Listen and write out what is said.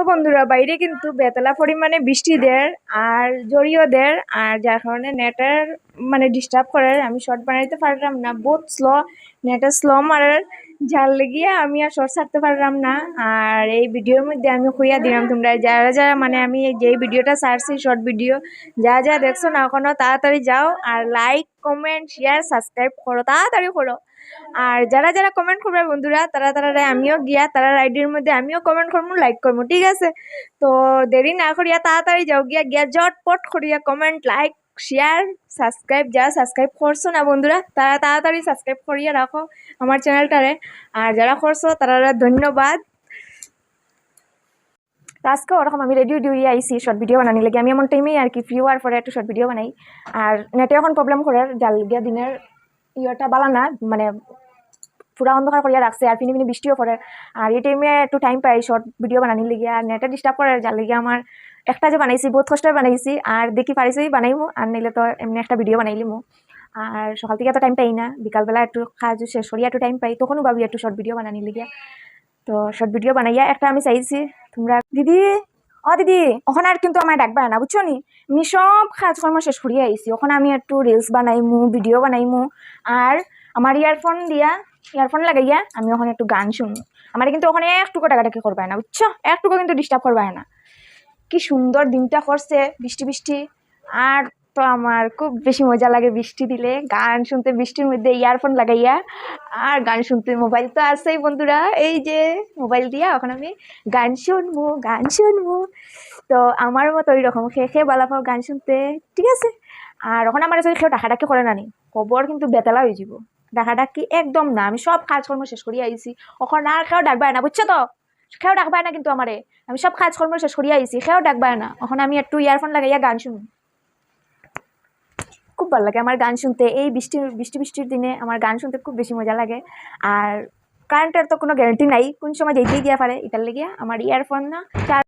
তো বন্ধুরা, বাইরে কিন্তু বেতলা পরিমাণে বৃষ্টি দেয় আর জড়িও দেয়, আর যার কারণে নেটের মানে ডিস্টার্ব করার আমি শর্ট বানাইতে পারলাম না, বহুত স্লো নেটের স্লো মারার যার লেগিয়ে আমি আর শর্ট ছাড়তে পারলাম না। আর এই ভিডিওর মধ্যে আমি খুইয়া দিলাম তোমরা। যারা যারা মানে আমি যেই ভিডিওটা ছাড়ছি শর্ট ভিডিও যা যা দেখছ না এখনও তাড়াতাড়ি যাও আর লাইক কমেন্ট শেয়ার সাবস্ক্রাইব করো, তাড়াতাড়ি করো। আর যারা যারা কমেন্ট করবে বন্ধুরা, তারা তারা আমিও গিয়া তারা আইডির মধ্যে আমিও কমেন্ট করব লাইক করব ঠিক আছে? তো দেরি না করিয়া তাড়াতাড়ি যাও, গিয়া গিয়া জটপট করিয়া কমেন্ট লাইক শেয়ার সাবস্ক্রাইব যারা সাবস্ক্রাইব করছ না বন্ধুরা, তারা তাড়াতাড়ি সাবস্ক্রাইব করিয়া রাখো আমার চ্যানেলটারে আর যারা করছ, তারা ধন্যবাদ। আজকে ওরকম আমি রেডিও ডিউরি আইসি শর্ট ভিডিও বানানি লাগে। আমি এমন টাইমেই আর কি ফ্রি হওয়ার পরে একটু শর্ট ভিডিও বানাই। আর নেটে এখন প্রবলেম করে জাল গিয়া দিনের ইয়েটা বালা না মানে পুরা অন্ধকার করিয়া রাখছে, আর ফিনি ফিনি বৃষ্টিও পড়ে। আর এই টাইমে একটু টাইম পাই শর্ট ভিডিও বানানি লেগে। আর নেটে ডিস্টার্ব করে যার লেগে আমার একটা যে বানাইছি, বহুত কষ্টের বানাইছি, আর দেখি পারিছি বানাইমু, আর নাইলে তো এমনি একটা ভিডিও বানাইলিমু। আর সকাল থেকে তো টাইম পাই না বিকালবেলা একটু কাজ শেষ করিয়া একটু টাইম পাই তখনও ভাবি একটু শর্ট ভিডিও বানানি লেগে তো শর্ট ভিডিও বানাইয়া একটা আমি চাইছি, তোমরা দিদি ও দিদি ওখানে আর কিন্তু আমার ডাকবা না, বুঝছ নি? আমি সব কাজকর্ম শেষ করিয়া আইছি ওখানে আমি একটু রিলস বানাইমু ভিডিও বানাইমু, আর আমার ইয়ারফোন দিয়া ইয়ারফোন লাগাইয়া আমি ওখানে একটু গান শুনব আমার কিন্তু ওখানে একটুকু টাকাটাকি করবে না, বুঝছ? একটুকু কিন্তু ডিস্টার্ব করবে না। কি সুন্দর দিনটা করছে, বৃষ্টি বৃষ্টি। আর তো আমার খুব বেশি মজা লাগে বৃষ্টি দিলে, গান শুনতে বৃষ্টির মধ্যে ইয়ারফোন লাগাইয়া। আর গান শুনতে মোবাইল তো আছেই বন্ধুরা, এই যে মোবাইল দিয়া ওখানে আমি গান শুনব গান শুনব। তো আমার মতো ওই রকম খেয়ে খেয়ে বালা পাও গান শুনতে, ঠিক আছে? আর ওখানে আমার যদি কেউ ডাকাডাকি করে না নানি খবর কিন্তু বেতালা হয়ে যাব ডাকাডাকি একদম না, আমি সব কাজকর্ম শেষ করিয়া আইছি। ওখানে আর কেউ ডাকবায় না, বুঝছ তো? কেউ ডাকবায় না কিন্তু আমারে আমি সব কাজকর্ম শেষ করিয়া আইছি কেউ ডাকবায় না। ওখানে আমি একটু ইয়ারফোন লাগাইয়া গান শুনি। খুব ভালো লাগে আমার গান শুনতে। এই বৃষ্টি বৃষ্টি বৃষ্টির দিনে আমার গান শুনতে খুব বেশি মজা লাগে। আর কারেন্টের তো কোনো গ্যারান্টি নাই, কোন সময় যেতেই গিয়া পারে এটার লেগে আমার ইয়ারফোন না